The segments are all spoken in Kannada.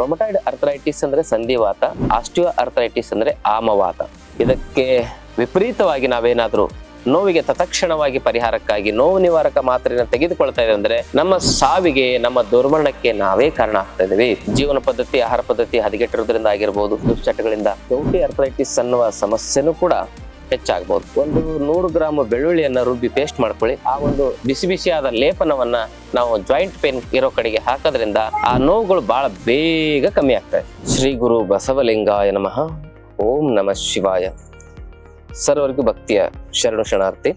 ರೊಮಟೈಡ್ ಅರ್ಥರೈಟಿಸ್ ಅಂದ್ರೆ ಸಂಧಿವಾತ ಆಸ್ಟಿಯೋ ಅರ್ಥರೈಟಿಸ್ ಅಂದ್ರೆ ಆಮವಾತ. ಇದಕ್ಕೆ ವಿಪರೀತವಾಗಿ ನಾವೇನಾದರೂ ನೋವಿಗೆ ತತ್ಕ್ಷಣವಾಗಿ ಪರಿಹಾರಕ್ಕಾಗಿ ನೋವು ನಿವಾರಕ ಮಾತ್ರೆಯನ್ನು ತೆಗೆದುಕೊಳ್ತಾ ಇದೆ ಅಂದ್ರೆ ನಮ್ಮ ಸಾವಿಗೆ, ನಮ್ಮ ದುರ್ಮರಣಕ್ಕೆ ನಾವೇ ಕಾರಣ ಆಗ್ತಾ ಇದ್ದೀವಿ. ಜೀವನ ಪದ್ಧತಿ, ಆಹಾರ ಪದ್ಧತಿ ಹದಗೆಟ್ಟಿರೋದ್ರಿಂದ ಆಗಿರ್ಬೋದು, ದುಶ್ಚಟಗಳಿಂದ ಟೋಟಿ ಅರ್ಥರೈಟಿಸ್ ಅನ್ನುವ ಸಮಸ್ಯೆನೂ ಕೂಡ ಹೆಚ್ಚಾಗಬಹುದು ಒಂದು ನೂರು ಗ್ರಾಮ್ ಬೆಳ್ಳುಳ್ಳಿಯನ್ನ ರುಬ್ಬಿ ಪೇಸ್ಟ್ ಮಾಡ್ಕೊಳ್ಳಿ. ಆ ಒಂದು ಬಿಸಿ ಬಿಸಿಯಾದ ಲೇಪನವನ್ನ ನಾವು ಜಾಯಿಂಟ್ ಪೇನ್ ಇರೋ ಕಡೆಗೆ ಹಾಕೋದ್ರಿಂದ ಆ ನೋವುಗಳು ಬಹಳ ಬೇಗ ಕಮ್ಮಿ ಆಗ್ತವೆ. ಶ್ರೀ ಗುರು ಬಸವಲಿಂಗಾಯ ನಮಃ. ಓಂ ನಮಃ ಶಿವಾಯ. ಸರ್ವರಿಗೂ ಭಕ್ತಿಯ ಶರಣು ಶರಣಾರ್ಥಿ.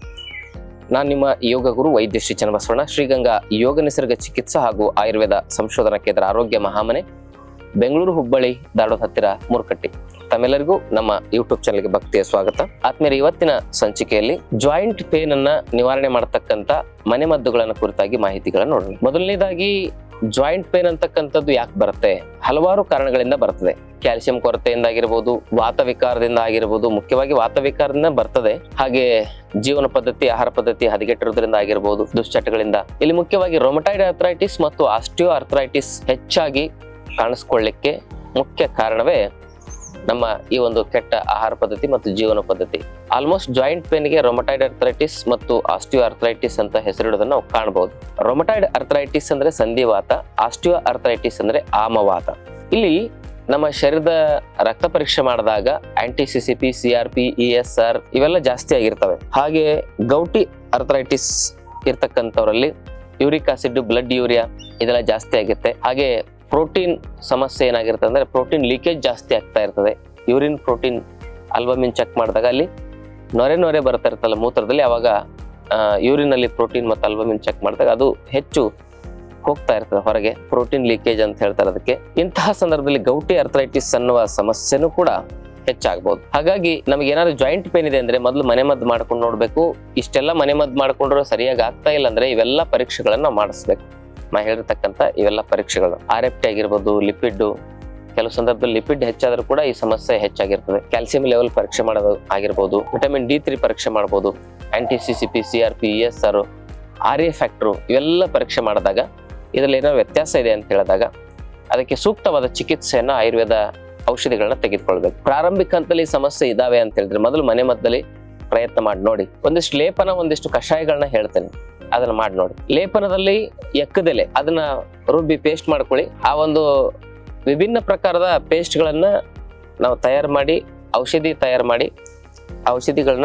ನಾನು ನಿಮ್ಮ ಯೋಗ ಗುರು ವೈದ್ಯ ಶ್ರೀ ಚನ್ನಬಸವಣ್ಣ. ಶ್ರೀಗಂಗಾ ಯೋಗ ನಿಸರ್ಗ ಚಿಕಿತ್ಸಾ ಹಾಗೂ ಆಯುರ್ವೇದ ಸಂಶೋಧನಾ ಕೇಂದ್ರ ಆರೋಗ್ಯ ಮಹಾಮನೆ, ಬೆಂಗಳೂರು ಹುಬ್ಬಳ್ಳಿ ದಾಡೋದ ಹತ್ತಿರ ಮೂರ್ಕಟ್ಟಿ. ತಮ್ಮೆಲ್ಲರಿಗೂ ನಮ್ಮ ಯೂಟ್ಯೂಬ್ ಚಾನಲ್ಗೆ ಭಕ್ತಿಯ ಸ್ವಾಗತ. ಆತ್ಮೀಯರ ಇವತ್ತಿನ ಸಂಚಿಕೆಯಲ್ಲಿ ಜಾಯಿಂಟ್ ಪೇನ್ ಅನ್ನ ನಿವಾರಣೆ ಮಾಡತಕ್ಕಂತ ಮನೆಮದ್ದುಗಳನ್ನ ಕುರಿತಾಗಿ ಮಾಹಿತಿಗಳನ್ನ ನೋಡೋಣ. ಮೊದಲನೇದಾಗಿ ಜಾಯಿಂಟ್ ಪೇನ್ ಅಂತಕ್ಕಂಥದ್ದು ಯಾಕೆ ಬರುತ್ತೆ? ಹಲವಾರು ಕಾರಣಗಳಿಂದ ಬರ್ತದೆ. ಕ್ಯಾಲ್ಸಿಯಂ ಕೊರತೆಯಿಂದ ಆಗಿರ್ಬೋದು ವಾತವಿಕಾರದಿಂದ ಆಗಿರ್ಬೋದು, ಮುಖ್ಯವಾಗಿ ವಾತವಿಕಾರದಿಂದ ಬರ್ತದೆ. ಹಾಗೆ ಜೀವನ ಪದ್ಧತಿ, ಆಹಾರ ಪದ್ಧತಿ ಹದಗೆಟ್ಟಿರೋದ್ರಿಂದ ಆಗಿರ್ಬೋದು, ದುಶ್ಚಟಗಳಿಂದ. ಇಲ್ಲಿ ಮುಖ್ಯವಾಗಿ ರೊಮಟೈಡ್ ಅರ್ಥರೈಟಿಸ್ ಮತ್ತು ಆಸ್ಟಿಯೋ ಅರ್ಥರೈಟಿಸ್ ಹೆಚ್ಚಾಗಿ ಕಾಣಿಸ್ಕೊಳ್ಳಿಕ್ಕೆ ಮುಖ್ಯ ಕಾರಣವೇ ನಮ್ಮ ಈ ಒಂದು ಕೆಟ್ಟ ಆಹಾರ ಪದ್ಧತಿ ಮತ್ತು ಜೀವನ ಪದ್ಧತಿ. ಆಲ್ಮೋಸ್ಟ್ ಜಾಯಿಂಟ್ ಪೇನ್ಗೆ ರೊಮಟೈಡ್ ಅರ್ಥರೈಟಿಸ್ ಮತ್ತು ಆಸ್ಟಿಯೋ ಅರ್ಥರೈಟಿಸ್ ಅಂತ ಹೆಸರಿಡೋದನ್ನ ನಾವು ಕಾಣಬಹುದು ರೊಮಟೈಡ್ ಅರ್ಥರೈಟಿಸ್ ಅಂದ್ರೆ ಸಂಧಿವಾತ ಆಸ್ಟಿಯೋ ಅರ್ಥರೈಟಿಸ್ ಅಂದ್ರೆ ಆಮವಾತ. ಇಲ್ಲಿ ನಮ್ಮ ಶರೀರದ ರಕ್ತ ಪರೀಕ್ಷೆ ಮಾಡಿದಾಗ anti C C P C R P E S R ಇವೆಲ್ಲ ಜಾಸ್ತಿ ಆಗಿರ್ತವೆ. ಹಾಗೆ ಗೌಟಿ ಅರ್ಥರೈಟಿಸ್ ಇರ್ತಕ್ಕಂಥವರಲ್ಲಿ ಯೂರಿಕ್ ಆಸಿಡ್ ಬ್ಲಡ್ ಯೂರಿಯಾ ಇದೆಲ್ಲ ಜಾಸ್ತಿ ಆಗುತ್ತೆ. ಹಾಗೆ ಪ್ರೋಟೀನ್ ಸಮಸ್ಯೆ ಏನಾಗಿರುತ್ತೆ ಅಂದರೆ ಪ್ರೋಟೀನ್ ಲೀಕೇಜ್ ಜಾಸ್ತಿ ಆಗ್ತಾ ಇರ್ತದೆ. ಯೂರಿನ್, ಪ್ರೋಟೀನ್, ಆಲ್ಬಮಿನ್ ಚೆಕ್ ಮಾಡಿದಾಗ ಅಲ್ಲಿ ನೊರೆ ನೊರೆ ಬರ್ತಾ ಇರ್ತಲ್ಲ ಮೂತ್ರದಲ್ಲಿ, ಅವಾಗ ಯೂರಿನಲ್ಲಿ ಪ್ರೋಟೀನ್ ಮತ್ತು ಆಲ್ಬಮಿನ್ ಚೆಕ್ ಮಾಡಿದಾಗ ಅದು ಹೆಚ್ಚು ಹೋಗ್ತಾ ಇರ್ತದೆ ಹೊರಗೆ, ಪ್ರೋಟೀನ್ ಲೀಕೇಜ್ ಅಂತ ಹೇಳ್ತಾರೆ ಅದಕ್ಕೆ. ಇಂತಹ ಸಂದರ್ಭದಲ್ಲಿ ಗೌಟಿ ಅರ್ಥರೈಟಿಸ್ ಅನ್ನುವ ಸಮಸ್ಯೆನೂ ಕೂಡ ಹೆಚ್ಚಾಗ್ಬೋದು. ಹಾಗಾಗಿ ನಮ್ಗೆ ಏನಾದ್ರು ಜಾಯಿಂಟ್ ಪೇನ್ ಇದೆ ಅಂದ್ರೆ ಮೊದಲು ಮನೆ ಮದ್ದು ಮಾಡ್ಕೊಂಡು ನೋಡಬೇಕು. ಇಷ್ಟೆಲ್ಲ ಮನೆ ಮದ್ದು ಮಾಡ್ಕೊಂಡ್ರು ಸರಿಯಾಗಿ ಆಗ್ತಾ ಇಲ್ಲ ಅಂದ್ರೆ ಇವೆಲ್ಲ ಪರೀಕ್ಷೆಗಳನ್ನ ಮಾಡಿಸ್ಬೇಕು. ನಾ ಹೇಳಿರ್ತಕ್ಕಂಥ ಇವೆಲ್ಲ ಪರೀಕ್ಷೆಗಳು. ಆರ್ ಎಫ್ ಟಿ ಆಗಿರ್ಬೋದು ಲಿಪಿಡ್ ಕೆಲವು ಸಂದರ್ಭದಲ್ಲಿ ಲಿಪಿಡ್ ಹೆಚ್ಚಾದ್ರೂ ಕೂಡ ಈ ಸಮಸ್ಯೆ ಹೆಚ್ಚಾಗಿರ್ತದೆ. ಕ್ಯಾಲ್ಸಿಯಂ ಲೆವೆಲ್ ಪರೀಕ್ಷೆ ಮಾಡೋದು ಆಗಿರ್ಬೋದು ವಿಟಮಿನ್ ಡಿ ತ್ರೀ ಪರೀಕ್ಷೆ ಮಾಡ್ಬೋದು anti C C P C R P S R R A factor ಇವೆಲ್ಲ ಪರೀಕ್ಷೆ ಮಾಡಿದಾಗ ಇದರಲ್ಲಿ ಏನೋ ವ್ಯತ್ಯಾಸ ಇದೆ ಅಂತ ಹೇಳಿದಾಗ ಅದಕ್ಕೆ ಸೂಕ್ತವಾದ ಚಿಕಿತ್ಸೆಯನ್ನು ಆಯುರ್ವೇದ ಔಷಧಿಗಳನ್ನ ತೆಗೆದುಕೊಳ್ಬೇಕು. ಪ್ರಾರಂಭಿಕ ಹಂತದಲ್ಲಿ ಸಮಸ್ಯೆ ಇದಾವೆ ಅಂತ ಹೇಳಿದ್ರೆ ಮೊದಲು ಮನೆ ಮದ್ದಲ್ಲಿ ಪ್ರಯತ್ನ ಮಾಡಿ ನೋಡಿ. ಒಂದಿಷ್ಟು ಲೇಪನ, ಒಂದಿಷ್ಟು ಕಷಾಯಗಳನ್ನ ಹೇಳ್ತೇನೆ. ಅದನ್ನ ಮಾಡಿ ನೋಡಿ. ಲೇಪನದಲ್ಲಿ ಎಕ್ಕದೆಲೆ, ಅದನ್ನ ರುಬ್ಬಿ ಪೇಸ್ಟ್ ಮಾಡ್ಕೊಳ್ಳಿ. ಆ ಒಂದು ವಿಭಿನ್ನ ಪ್ರಕಾರದ ಪೇಸ್ಟ್ಗಳನ್ನ ನಾವು ತಯಾರು ಮಾಡಿ, ಔಷಧಿ ತಯಾರು ಮಾಡಿ, ಔಷಧಿಗಳನ್ನ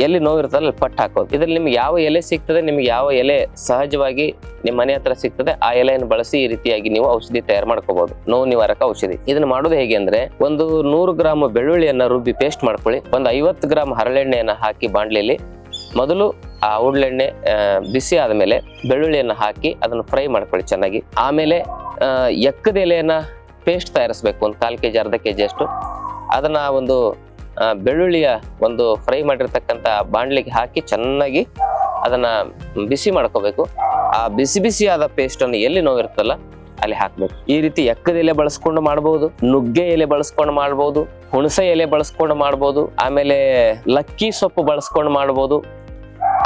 ಎಲ್ಲಿ ನೋವಿರ್ತದೆ ಅಲ್ಲಿ ಪಟ್ಟು ಹಾಕೋದು. ಇದ್ರಲ್ಲಿ ನಿಮ್ಗೆ ಯಾವ ಎಲೆ ಸಿಗ್ತದೆ, ನಿಮ್ಗೆ ಯಾವ ಎಲೆ ಸಹಜವಾಗಿ ನಿಮ್ಮ ಮನೆ ಹತ್ರ ಸಿಗ್ತದೆ, ಆ ಎಲೆಯನ್ನು ಬಳಸಿ ಈ ರೀತಿಯಾಗಿ ನೀವು ಔಷಧಿ ತಯಾರು ಮಾಡ್ಕೋಬಹುದು ನೋವು ನಿವಾರಕ ಔಷಧಿ. ಇದನ್ನ ಮಾಡೋದು ಹೇಗೆ ಅಂದ್ರೆ, ಒಂದು ನೂರು ಗ್ರಾಮ್ ಬೆಳ್ಳುಳ್ಳಿಯನ್ನ ರುಬ್ಬಿ ಪೇಸ್ಟ್ ಮಾಡ್ಕೊಳ್ಳಿ. ಒಂದು ಐವತ್ತು ಗ್ರಾಮ್ ಹರಳೆಣ್ಣೆಯನ್ನ ಹಾಕಿ ಬಾಂಡ್ಲಿಯಲ್ಲಿ ಮೊದಲು ಆ ಉಳ್ಳೆಣ್ಣೆ ಬಿಸಿ ಆದಮೇಲೆ ಬೆಳ್ಳುಳ್ಳಿಯನ್ನು ಹಾಕಿ ಅದನ್ನು ಫ್ರೈ ಮಾಡ್ಕೊಳ್ಳಿ ಚೆನ್ನಾಗಿ. ಆಮೇಲೆ ಎಕ್ಕದ ಎಲೆಯನ್ನ ಪೇಸ್ಟ್ ತಯಾರಿಸ್ಬೇಕು, ಒಂದು ಕಾಲು ಕೆಜಿ, ಅರ್ಧ ಕೆಜಿ ಅಷ್ಟು. ಅದನ್ನ ಒಂದು ಬೆಳ್ಳುಳ್ಳಿಯ ಒಂದು ಫ್ರೈ ಮಾಡಿರ್ತಕ್ಕಂಥ ಬಾಣ್ಲಿಗೆ ಹಾಕಿ ಚೆನ್ನಾಗಿ ಅದನ್ನ ಬಿಸಿ ಮಾಡ್ಕೋಬೇಕು. ಆ ಬಿಸಿ ಬಿಸಿಯಾದ ಪೇಸ್ಟ್ ಅನ್ನು ಎಲ್ಲಿ ನೋವಿರುತ್ತಲ್ಲ, ಅಲ್ಲಿ ಹಾಕ್ಬೇಕು. ಈ ರೀತಿ ಎಕ್ಕದ ಎಲೆ ಬಳಸ್ಕೊಂಡು ಮಾಡಬಹುದು ನುಗ್ಗೆ ಎಲೆ ಬಳಸ್ಕೊಂಡು ಮಾಡಬಹುದು ಹುಣಸೆ ಎಲೆ ಬಳಸ್ಕೊಂಡು ಮಾಡಬಹುದು ಆಮೇಲೆ ಲಕ್ಕಿ ಸೊಪ್ಪು ಬಳಸ್ಕೊಂಡು ಮಾಡಬಹುದು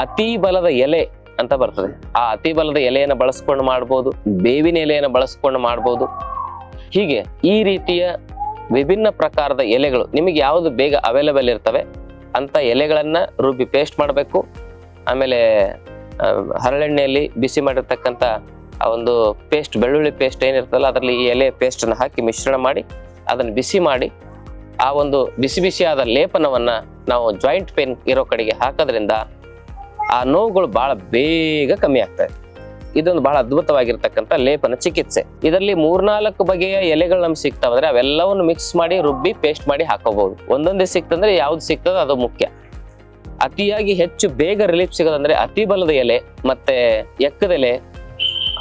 ಅತಿ ಬಲದ ಎಲೆ ಅಂತ ಬರ್ತದೆ. ಆ ಅತಿ ಬಲದ ಎಲೆಯನ್ನು ಬಳಸ್ಕೊಂಡು ಮಾಡ್ಬೋದು, ಬೇವಿನ ಎಲೆಯನ್ನು ಬಳಸ್ಕೊಂಡು ಮಾಡ್ಬೋದು. ಹೀಗೆ ಈ ರೀತಿಯ ವಿಭಿನ್ನ ಪ್ರಕಾರದ ಎಲೆಗಳು ನಿಮಗೆ ಯಾವುದು ಬೇಗ ಅವೈಲೇಬಲ್ ಇರ್ತವೆ ಅಂತ ಎಲೆಗಳನ್ನ ರುಬ್ಬಿ ಪೇಸ್ಟ್ ಮಾಡಬೇಕು. ಆಮೇಲೆ ಹರಳೆಣ್ಣೆಯಲ್ಲಿ ಬಿಸಿ ಮಾಡಿರ್ತಕ್ಕಂಥ ಆ ಒಂದು ಪೇಸ್ಟ್ ಬೆಳ್ಳುಳ್ಳಿ ಪೇಸ್ಟ್ ಏನಿರ್ತಲ್ಲ ಅದರಲ್ಲಿ ಈ ಎಲೆ ಪೇಸ್ಟನ್ನು ಹಾಕಿ ಮಿಶ್ರಣ ಮಾಡಿ, ಅದನ್ನು ಬಿಸಿ ಮಾಡಿ, ಆ ಒಂದು ಬಿಸಿ ಬಿಸಿಯಾದ ಲೇಪನವನ್ನು ನಾವು ಜಾಯಿಂಟ್ ಪೇನ್ ಇರೋ ಕಡೆಗೆ ಹಾಕೋದ್ರಿಂದ ಆ ನೋವುಗಳು ಬಹಳ ಬೇಗ ಕಮ್ಮಿ ಆಗ್ತದೆ ಇದೊಂದು ಬಹಳ ಅದ್ಭುತವಾಗಿರ್ತಕ್ಕಂಥ ಲೇಪನ ಚಿಕಿತ್ಸೆ. ಇದರಲ್ಲಿ ಮೂರ್ನಾಲ್ಕು ಬಗೆಯ ಎಲೆಗಳು ನಮ್ಗೆ ಸಿಗ್ತಾವಂದ್ರೆ ಅವೆಲ್ಲವನ್ನು ಮಿಕ್ಸ್ ಮಾಡಿ, ರುಬ್ಬಿ ಪೇಸ್ಟ್ ಮಾಡಿ ಹಾಕೋಬಹುದು. ಒಂದೊಂದೇ ಸಿಕ್ತಂದ್ರೆ ಯಾವ್ದು ಸಿಗ್ತದೋ ಅದು ಮುಖ್ಯ. ಅತಿಯಾಗಿ ಹೆಚ್ಚು ಬೇಗ ರಿಲೀಫ್ ಸಿಗೋದಂದ್ರೆ ಅತಿ ಬಲದ ಎಲೆ, ಮತ್ತೆ ಎಕ್ಕದೆಲೆ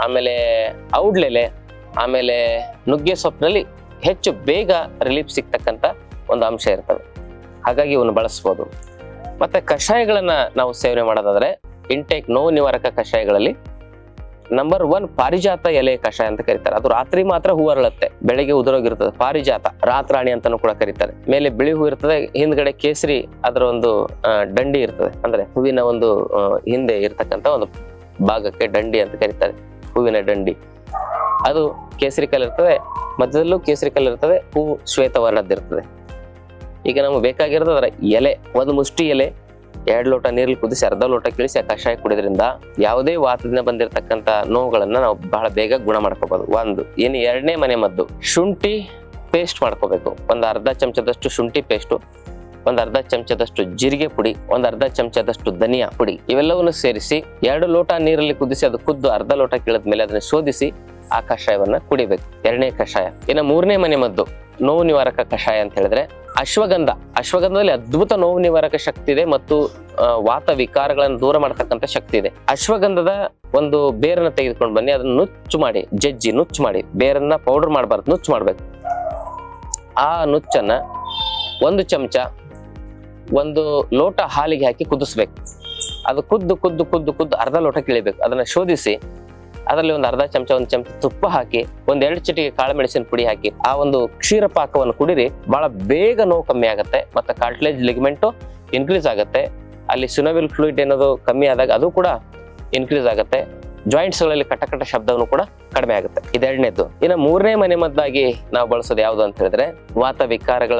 ಆಮೇಲೆ ಔಡ್ಲೆಲೆ ಆಮೇಲೆ ನುಗ್ಗೆ ಸೊಪ್ಪಿನಲ್ಲಿ ಹೆಚ್ಚು ಬೇಗ ರಿಲೀಫ್ ಸಿಗ್ತಕ್ಕಂಥ ಒಂದು ಅಂಶ ಇರ್ತದೆ. ಹಾಗಾಗಿ ಇವನ್ನು ಬಳಸ್ಬೋದು. ಮತ್ತೆ ಕಷಾಯಗಳನ್ನ ನಾವು ಸೇವನೆ ಮಾಡೋದಾದ್ರೆ ಇಂಟೇಕ್ ನೋವು ನಿವಾರಕ ಕಷಾಯಗಳಲ್ಲಿ ನಂಬರ್ ಒನ್ ಪಾರಿಜಾತ ಎಲೆ ಕಷಾಯ ಅಂತ ಕರೀತಾರೆ. ಅದು ರಾತ್ರಿ ಮಾತ್ರ ಹೂ ಅರಳುತ್ತೆ. ಬೆಳಿಗ್ಗೆ ಉದುರೋಗಿರ್ತದೆ. ಪಾರಿಜಾತ, ರಾತ್ರಾಣಿ ಅಂತಾನು ಕೂಡ ಕರೀತಾರೆ. ಮೇಲೆ ಬಿಳಿ ಹೂ ಇರ್ತದೆ. ಹಿಂದ್ಗಡೆ ಕೇಸರಿ ಅದರ ಒಂದು ದಂಡಿ ಇರ್ತದೆ. ಅಂದ್ರೆ ಹೂವಿನ ಒಂದು ಹಿಂದೆ ಇರ್ತಕ್ಕಂತ ಒಂದು ಭಾಗಕ್ಕೆ ದಂಡಿ ಅಂತ ಕರೀತಾರೆ. ಹೂವಿನ ದಂಡಿ ಅದು ಕೇಸರಿ ಕಲ್ ಇರ್ತದೆ ಮಧ್ಯದಲ್ಲೂ ಕೇಸರಿ ಕಲ್ ಇರ್ತದೆ ಹೂವು ಈಗ ನಮ್ಗೆ ಬೇಕಾಗಿರೋದು ಅದರ ಎಲೆ, ಒಂದು ಮುಷ್ಟಿ ಎಲೆ, ಎರಡು ಲೋಟ ನೀರಲ್ಲಿ ಕುದಿಸಿ ಅರ್ಧ ಲೋಟ ಕಿಳಿಸಿ ಆ ಕಷಾಯ ಕುಡಿದ್ರಿಂದ ಯಾವುದೇ ವಾತದಿಂದ ಬಂದಿರತಕ್ಕಂತ ನೋವುಗಳನ್ನ ನಾವು ಬಹಳ ಬೇಗ ಗುಣ ಮಾಡ್ಕೋಬಹುದು ಒಂದು, ಇನ್ನು ಎರಡನೇ ಮನೆ ಮದ್ದು, ಶುಂಠಿ ಪೇಸ್ಟ್ ಮಾಡ್ಕೋಬೇಕು. ಒಂದು ಅರ್ಧ ಚಮಚದಷ್ಟು ಶುಂಠಿ ಪೇಸ್ಟು ಒಂದು ಅರ್ಧ ಚಮಚದಷ್ಟು ಜೀರಿಗೆ ಪುಡಿ, ಒಂದು ಅರ್ಧ ಚಮಚದಷ್ಟು ಧನಿಯಾ ಪುಡಿ, ಇವೆಲ್ಲವನ್ನು ಸೇರಿಸಿ ಎರಡು ಲೋಟ ನೀರಲ್ಲಿ ಕುದಿಸಿ ಅದು ಕುದ್ದು ಅರ್ಧ ಲೋಟ ಕೀಳದ ಮೇಲೆ ಅದನ್ನ ಶೋಧಿಸಿ ಆ ಕಷಾಯವನ್ನ ಕುಡಿಬೇಕು. ಎರಡನೇ ಕಷಾಯ. ಇನ್ನು ಮೂರನೇ ಮನೆ ಮದ್ದು ನೋವು ನಿವಾರಕ ಕಷಾಯ ಅಂತ ಹೇಳಿದ್ರೆ ಅಶ್ವಗಂಧ. ಅಶ್ವಗಂಧದಲ್ಲಿ ಅದ್ಭುತ ನೋವು ನಿವಾರಕ ಶಕ್ತಿ ಇದೆ ಮತ್ತು ವಾತ ವಿಕಾರಗಳನ್ನು ದೂರ ಮಾಡತಕ್ಕಂಥ ಶಕ್ತಿ ಇದೆ. ಅಶ್ವಗಂಧದ ಒಂದು ಬೇರನ್ನ ತೆಗೆದುಕೊಂಡು ಬನ್ನಿ, ಅದನ್ನ ನುಚ್ಚು ಮಾಡಿ, ಜಜ್ಜಿ ನುಚ್ಚು ಮಾಡಿ, ಬೇರನ್ನ ಪೌಡರ್ ಮಾಡಬಾರ್ದು, ನುಚ್ಚು ಮಾಡ್ಬೇಕು. ಆ ನುಚ್ಚನ್ನ ಒಂದು ಚಮಚ ಒಂದು ಲೋಟ ಹಾಲಿಗೆ ಹಾಕಿ ಕುದಿಸ್ಬೇಕು. ಅದು ಕುದ್ದು ಕುದ್ದು ಕುದ್ದು ಕುದ್ದು ಅರ್ಧ ಲೋಟ ಕಿಳಿಬೇಕು. ಅದನ್ನ ಶೋಧಿಸಿ ಅದರಲ್ಲಿ ಒಂದು ಅರ್ಧ ಚಮಚ, ಒಂದು ಚಮಚ ತುಪ್ಪ ಹಾಕಿ, ಒಂದ್ ಎರಡು ಚಿಟಿಕೆ ಕಾಳು ಮೆಣಸಿನ ಪುಡಿ ಹಾಕಿ, ಆ ಒಂದು ಕ್ಷೀರ ಪಾಕವನ್ನು ಕುಡಿರಿ, ಬಹಳ ಬೇಗ ನೋವು ಕಮ್ಮಿ ಆಗುತ್ತೆ, ಮತ್ತೆ ಕಾರ್ಟ್ಲೇಜ್ ಲಿಗ್ಮೆಂಟು ಇನ್ಕ್ರೀಸ್ ಆಗುತ್ತೆ. ಅಲ್ಲಿ ಸಿನೋವಿಲ್ ಫ್ಲೂಯಿಡ್ ಏನೋದು ಕಮ್ಮಿ ಆದಾಗ ಅದು ಕೂಡ ಇನ್ಕ್ರೀಸ್ ಆಗುತ್ತೆ. ಜಾಯಿಂಟ್ಸ್ಗಳಲ್ಲಿ ಕಟ ಕಟ ಶಬ್ದವನ್ನು ಕೂಡ ಕಡಿಮೆ ಆಗುತ್ತೆ. ಇದೆರಡನೇದು. ಇನ್ನು ಮೂರನೇ ಮನೆ ಮದ್ದಾಗಿ ನಾವು ಬಳಸೋದು ಯಾವುದು ಅಂತ ಹೇಳಿದ್ರೆ, ವಾತ ವಿಕಾರಗಳ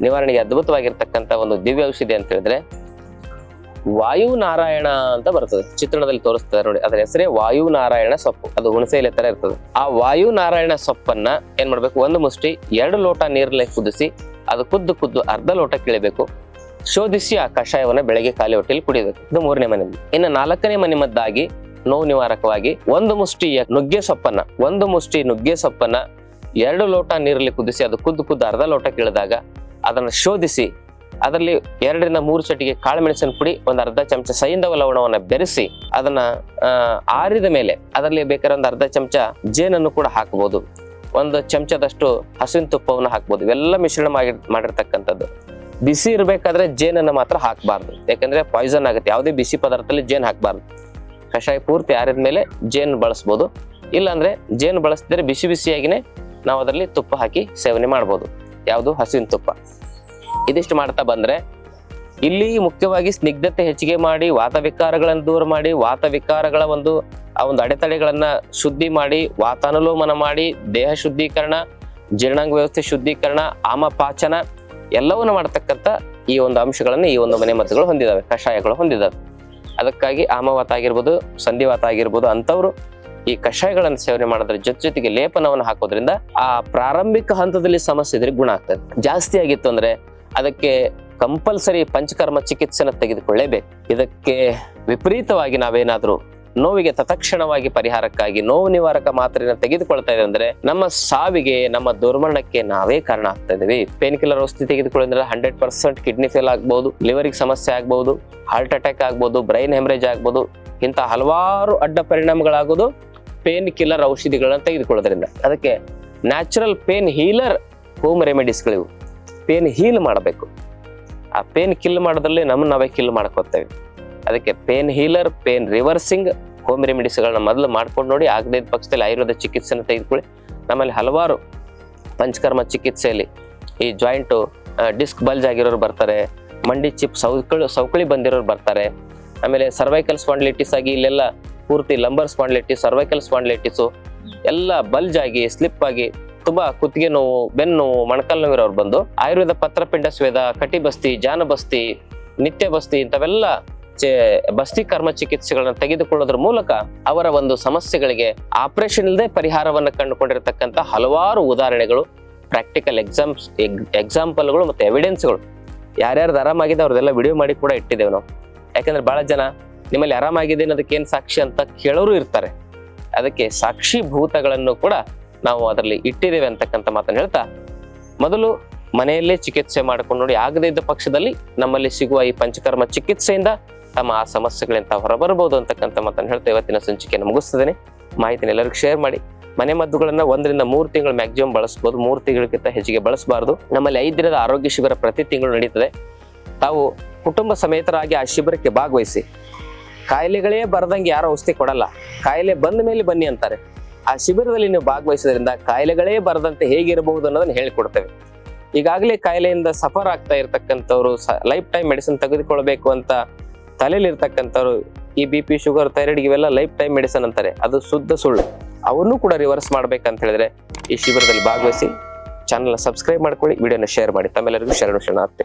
ನಿವಾರಣೆಗೆ ಅದ್ಭುತವಾಗಿರ್ತಕ್ಕಂಥ ಒಂದು ದಿವ್ಯ ಔಷಧಿ ಅಂತ ಹೇಳಿದ್ರೆ ವಾಯು ನಾರಾಯಣ ಅಂತ ಬರ್ತದೆ. ಚಿತ್ರಣದಲ್ಲಿ ತೋರಿಸ್ತದೆ ನೋಡಿ, ಅದರ ಹೆಸರೇ ವಾಯು ನಾರಾಯಣ ಸೊಪ್ಪು. ಅದು ಹುಣಸೆ ಎಲೆ ತರ ಇರ್ತದೆ. ಆ ವಾಯು ನಾರಾಯಣ ಸೊಪ್ಪನ್ನ ಏನ್ ಮಾಡ್ಬೇಕು? ಒಂದು ಮುಷ್ಟಿ, ಎರಡು ಲೋಟ ನೀರಲ್ಲಿ ಕುದಿಸಿ, ಅದು ಕುದ್ದು ಕುದ್ದು ಅರ್ಧ ಲೋಟ ಕೀಳಬೇಕು. ಶೋಧಿಸಿ ಆ ಕಷಾಯವನ್ನ ಬೆಳಗ್ಗೆ ಖಾಲಿ ಹೊಟ್ಟೆಯಲ್ಲಿ ಕುಡಿಯಬೇಕು ಇದು ಮೂರನೇ ಮನೆ. ಇನ್ನು ನಾಲ್ಕನೇ ಮನೆ ಮದ್ದಾಗಿ ನೋವು ನಿವಾರಕವಾಗಿ ಒಂದು ಮುಷ್ಟಿ ನುಗ್ಗೆ ಸೊಪ್ಪನ್ನ, ಒಂದು ಮುಷ್ಟಿ ನುಗ್ಗೆ ಸೊಪ್ಪನ್ನ, ಎರಡು ಲೋಟ ನೀರಲ್ಲಿ ಕುದಿಸಿ, ಅದು ಕುದ್ದು ಕುದ್ದು ಅರ್ಧ ಲೋಟ ಕೀಳಿದಾಗ ಅದನ್ನು ಶೋಧಿಸಿ ಅದರಲ್ಲಿ ಎರಡರಿಂದ ಮೂರು ಚಟಿಗೆ ಕಾಳು ಮೆಣಸಿನ ಪುಡಿ, ಒಂದು ಅರ್ಧ ಚಮಚ ಸೈಂಧವ ಲವಣವನ್ನು ಬೆರೆಸಿ ಅದನ್ನ ಆರಿದ ಮೇಲೆ ಅದರಲ್ಲಿ ಬೇಕಾದ್ರೆ ಒಂದು ಅರ್ಧ ಚಮಚ ಜೇನನ್ನು ಕೂಡ ಹಾಕಬಹುದು ಒಂದು ಚಮಚದಷ್ಟು ಹಸುವಿನ ತುಪ್ಪವನ್ನು ಹಾಕ್ಬೋದು. ಇವೆಲ್ಲ ಮಿಶ್ರಣ ಮಾಡಿ, ಮಾಡಿರ್ತಕ್ಕಂಥದ್ದು. ಬಿಸಿ ಇರಬೇಕಾದ್ರೆ ಜೇನನ್ನು ಮಾತ್ರ ಹಾಕಬಾರ್ದು. ಯಾಕಂದ್ರೆ ಪಾಯ್ಸನ್ ಆಗುತ್ತೆ. ಯಾವುದೇ ಬಿಸಿ ಪದಾರ್ಥದಲ್ಲಿ ಜೇನು ಹಾಕಬಾರ್ದು. ಕಷಾಯ ಪೂರ್ತಿ ಆರಿದ ಮೇಲೆ ಜೇನು ಬಳಸ್ಬೋದು. ಇಲ್ಲಾಂದ್ರೆ ಜೇನು ಬಳಸಿದ್ರೆ ಬಿಸಿ ಬಿಸಿಯಾಗಿನೇ ನಾವು ಅದರಲ್ಲಿ ತುಪ್ಪ ಹಾಕಿ ಸೇವನೆ ಮಾಡ್ಬೋದು. ಯಾವುದು? ಹಸುವಿನ ತುಪ್ಪ. ಇದಿಷ್ಟು ಮಾಡ್ತಾ ಬಂದ್ರೆ ಇಲ್ಲಿ ಮುಖ್ಯವಾಗಿ ಸ್ನಿಗ್ಧತೆ ಹೆಚ್ಚಿಗೆ ಮಾಡಿ ವಾತ ವಿಕಾರಗಳನ್ನು ದೂರ ಮಾಡಿ, ವಾತ ವಿಕಾರಗಳ ಒಂದು, ಆ ಒಂದು ಅಡೆತಡೆಗಳನ್ನ ಶುದ್ಧಿ ಮಾಡಿ, ವಾತಾನುಲೋಮನ ಮಾಡಿ, ದೇಹ ಶುದ್ಧೀಕರಣ, ಜೀರ್ಣಾಂಗ ವ್ಯವಸ್ಥೆ ಶುದ್ಧೀಕರಣ, ಆಮಪಾಚನ ಎಲ್ಲವನ್ನು ಮಾಡತಕ್ಕಂಥ ಈ ಒಂದು ಅಂಶಗಳನ್ನು ಈ ಒಂದು ಮನೆ ಮದ್ದುಗಳು ಹೊಂದಿದಾವೆ, ಕಷಾಯಗಳು ಹೊಂದಿದಾವೆ. ಅದಕ್ಕಾಗಿ ಆಮವಾತ ಆಗಿರ್ಬೋದು, ಸಂಧಿವಾತ ಆಗಿರ್ಬೋದು ಅಂಥವ್ರು ಈ ಕಷಾಯಗಳನ್ನು ಸೇವನೆ ಮಾಡೋದ್ರ ಜೊತೆ ಜೊತೆಗೆ ಲೇಪನವನ್ನು ಹಾಕೋದ್ರಿಂದ ಆ ಪ್ರಾರಂಭಿಕ ಹಂತದಲ್ಲಿ ಸಮಸ್ಯೆ ಇದ್ರೆ ಗುಣ ಆಗ್ತದೆ. ಜಾಸ್ತಿ ಆಗಿತ್ತು ಅಂದ್ರೆ ಅದಕ್ಕೆ ಕಂಪಲ್ಸರಿ ಪಂಚಕರ್ಮ ಚಿಕಿತ್ಸೆನ ತೆಗೆದುಕೊಳ್ಳೇಬೇಕು. ಇದಕ್ಕೆ ವಿಪರೀತವಾಗಿ ನಾವೇನಾದರೂ ನೋವಿಗೆ ತತ್ಕ್ಷಣವಾಗಿ ಪರಿಹಾರಕ್ಕಾಗಿ ನೋವು ನಿವಾರಕ ಮಾತ್ರೆ ತೆಗೆದುಕೊಳ್ತಾ ಇದೆ ಅಂದ್ರೆ ನಮ್ಮ ಸಾವಿಗೆ, ನಮ್ಮ ದುರ್ಮರಣಕ್ಕೆ ನಾವೇ ಕಾರಣ ಆಗ್ತಾ ಇದೀವಿ ಪೇನ್ ಕಿಲ್ಲರ್ ಔಷಧಿ ತೆಗೆದುಕೊಳ್ಳೋದ್ರೆ ಹಂಡ್ರೆಡ್ ಪರ್ಸೆಂಟ್ ಕಿಡ್ನಿ ಫೇಲ್ ಆಗ್ಬಹುದು ಲಿವರಿಗೆ ಸಮಸ್ಯೆ ಆಗ್ಬಹುದು ಹಾರ್ಟ್ ಅಟ್ಯಾಕ್ ಆಗ್ಬಹುದು ಬ್ರೈನ್ ಹೆಮರೇಜ್ ಆಗ್ಬಹುದು ಇಂಥ ಹಲವಾರು ಅಡ್ಡ ಪರಿಣಾಮಗಳಾಗೋದು ಪೇನ್ ಕಿಲ್ಲರ್ ಔಷಧಿಗಳನ್ನ ತೆಗೆದುಕೊಳ್ಳೋದ್ರಿಂದ. ಅದಕ್ಕೆ ನ್ಯಾಚುರಲ್ ಪೇನ್ ಹೀಲರ್ ಹೋಮ್ ರೆಮಿಡೀಸ್ಗಳಿವು. ಪೇನ್ ಹೀಲ್ ಮಾಡಬೇಕು. ಆ ಪೇನ್ ಕಿಲ್ ಮಾಡೋದ್ರಲ್ಲಿ ನಮ್ಮನ್ನ ನಾವೇ ಕಿಲ್ ಮಾಡ್ಕೋತೇವೆ. ಅದಕ್ಕೆ pain healer pain reversing home ರೆಮಿಡೀಸ್ಗಳನ್ನ ಮೊದಲು ಮಾಡ್ಕೊಂಡು ನೋಡಿ ಆಗದೇ ಪಕ್ಷದಲ್ಲಿ ಆಯುರ್ವೇದ ಚಿಕಿತ್ಸೆನ ತೆಗೆದುಕೊಳ್ಳಿ. ನಮ್ಮಲ್ಲಿ ಹಲವಾರು ಪಂಚಕರ್ಮ ಚಿಕಿತ್ಸೆಯಲ್ಲಿ ಈ ಜಾಯಿಂಟು ಡಿಸ್ಕ್ ಬಲ್ಜ್ ಆಗಿರೋರು ಬರ್ತಾರೆ. ಮಂಡಿ ಚಿಪ್ ಸೌಕಳಿ ಸೌಕಳಿ ಬಂದಿರೋರು ಬರ್ತಾರೆ. ಆಮೇಲೆ ಸರ್ವೈಕಲ್ ಸ್ಪಾಂಡ್ಲಿಟಿಸ್ ಆಗಿ ಇಲ್ಲೆಲ್ಲ ಪೂರ್ತಿ ಲಂಬರ್ ಸ್ಪಾಂಡ್ಲಿಟಿಸ್ ಸರ್ವೈಕಲ್ ಸ್ಪಾಂಡ್ಲಿಟಿಸು ಎಲ್ಲ ಬಲ್ಜ್ ಆಗಿ ಸ್ಲಿಪ್ ಆಗಿ ತುಂಬಾ ಕುತ್ತಿಗೆ ನೋವು, ಬೆನ್ನು ಮೊಣಕಾಲು ನೋವಿರೋರು ಬಂದು ಆಯುರ್ವೇದ ಪತ್ರಪಿಂಡ, ಸ್ವೇದ ಕಟಿಬಸ್ತಿ ಜಾನಬಸ್ತಿ ನಿತ್ಯ ಬಸ್ತಿ ಇಂಥವೆಲ್ಲ ಬಸ್ತಿ ಕರ್ಮ ಚಿಕಿತ್ಸೆಗಳನ್ನ ತೆಗೆದುಕೊಳ್ಳೋದ್ರ ಮೂಲಕ ಅವರ ಒಂದು ಸಮಸ್ಯೆಗಳಿಗೆ ಆಪರೇಷನ್ ಇಲ್ಲದೆ ಪರಿಹಾರವನ್ನು ಕಂಡುಕೊಂಡಿರತಕ್ಕಂತ ಹಲವಾರು ಉದಾಹರಣೆಗಳು, ಪ್ರಾಕ್ಟಿಕಲ್ ಎಕ್ಸಾಮ್ಸ್ ಎಕ್ಸಾಂಪಲ್ಗಳು ಮತ್ತೆ ಎವಿಡೆನ್ಸ್ಗಳು. ಯಾರ್ಯಾರ್ದು ಆರಾಮಾಗಿದೆ ಅವ್ರದ್ದೆಲ್ಲ ವಿಡಿಯೋ ಮಾಡಿ ಕೂಡ ಇಟ್ಟಿದ್ದೇವೆ ನಾವು. ಯಾಕಂದ್ರೆ ಬಹಳ ಜನ ನಿಮ್ಮಲ್ಲಿ ಆರಾಮಾಗಿದೆ ಅನ್ನೋದಕ್ಕೆ ಏನು ಸಾಕ್ಷಿ ಅಂತ ಕೇಳೋರು ಇರ್ತಾರೆ. ಅದಕ್ಕೆ ಸಾಕ್ಷಿ ಭೂತಗಳನ್ನು ಕೂಡ ನಾವು ಅದರಲ್ಲಿ ಇಟ್ಟಿದ್ದೇವೆ ಅಂತಕ್ಕಂಥ ಮಾತನ್ನು ಹೇಳ್ತಾ, ಮೊದಲು ಮನೆಯಲ್ಲೇ ಚಿಕಿತ್ಸೆ ಮಾಡ್ಕೊಂಡು ನೋಡಿ, ಆಗದೇ ಇದ್ದ ಪಕ್ಷದಲ್ಲಿ ನಮ್ಮಲ್ಲಿ ಸಿಗುವ ಈ ಪಂಚಕರ್ಮ ಚಿಕಿತ್ಸೆಯಿಂದ ತಮ್ಮ ಆ ಸಮಸ್ಯೆಗಳಿಂದ ಹೊರಬರಬಹುದು ಅಂತಕ್ಕಂಥ ಮಾತನ್ನು ಹೇಳ್ತಾ ಇವತ್ತಿನ ಸಂಚಿಕೆಯನ್ನು ಮುಗಿಸ್ತಿದ್ದೇನೆ. ಮಾಹಿತಿನ ಎಲ್ಲರಿಗೂ ಶೇರ್ ಮಾಡಿ. ಮನೆ ಮದ್ದುಗಳನ್ನ ಒಂದರಿಂದ ಮೂರು ತಿಂಗಳು ಮ್ಯಾಕ್ಸಿಮಮ್ ಬಳಸಬಹುದು ಮೂರು ತಿಂಗಳಿಗಿಂತ ಹೆಚ್ಚಿಗೆ ಬಳಸಬಾರದು. ನಮ್ಮಲ್ಲಿ ಐದು ದಿನದ ಆರೋಗ್ಯ ಶಿಬಿರ ಪ್ರತಿ ತಿಂಗಳು ನಡೀತದೆ. ತಾವು ಕುಟುಂಬ ಸಮೇತರಾಗಿ ಆ ಶಿಬಿರಕ್ಕೆ ಭಾಗವಹಿಸಿ. ಕಾಯಿಲೆಗಳೇ ಬರದಂಗೆ ಯಾರು ಔಷಧಿ ಕೊಡಲ್ಲ. ಕಾಯಿಲೆ ಬಂದ ಮೇಲೆ ಬನ್ನಿ ಅಂತಾರೆ. ಆ ಶಿಬಿರದಲ್ಲಿ ನೀವು ಭಾಗವಹಿಸೋದ್ರಿಂದ ಕಾಯಿಲೆಗಳೇ ಬರದಂತೆ ಹೇಗಿರಬಹುದು ಅನ್ನೋದನ್ನ ಹೇಳಿಕೊಡ್ತೇವೆ. ಈಗಾಗಲೇ ಕಾಯಿಲೆಯಿಂದ ಸಫರ್ ಆಗ್ತಾ ಇರ್ತಕ್ಕಂಥವ್ರು ಲೈಫ್ ಟೈಮ್ ಮೆಡಿಸಿನ್ ತೆಗೆದುಕೊಳ್ಬೇಕು ಅಂತ ತಲೆಯಲ್ಲಿ ಈ ಬಿ ಪಿ, ಶುಗರ್, ಥೈರಾಯ್ಡ್ ಇವೆಲ್ಲ ಲೈಫ್ ಟೈಮ್ ಮೆಡಿಸನ್ ಅಂತಾರೆ. ಅದು ಶುದ್ಧ ಸುಳ್ಳು. ಅವನ್ನೂ ಕೂಡ ರಿವರ್ಸ್ ಮಾಡ್ಬೇಕಂತ ಹೇಳಿದ್ರೆ ಈ ಶಿಬಿರದಲ್ಲಿ ಭಾಗವಹಿಸಿ ಚಾನಲ್ ಸಬ್ಸ್ಕ್ರೈಬ್ ಮಾಡ್ಕೊಳ್ಳಿ, ವಿಡಿಯೋನ ಶೇರ್ ಮಾಡಿ. ತಮ್ಮೆಲ್ಲರಿಗೂ ಶರಣು ಶರಣಾರ್ಥಿ.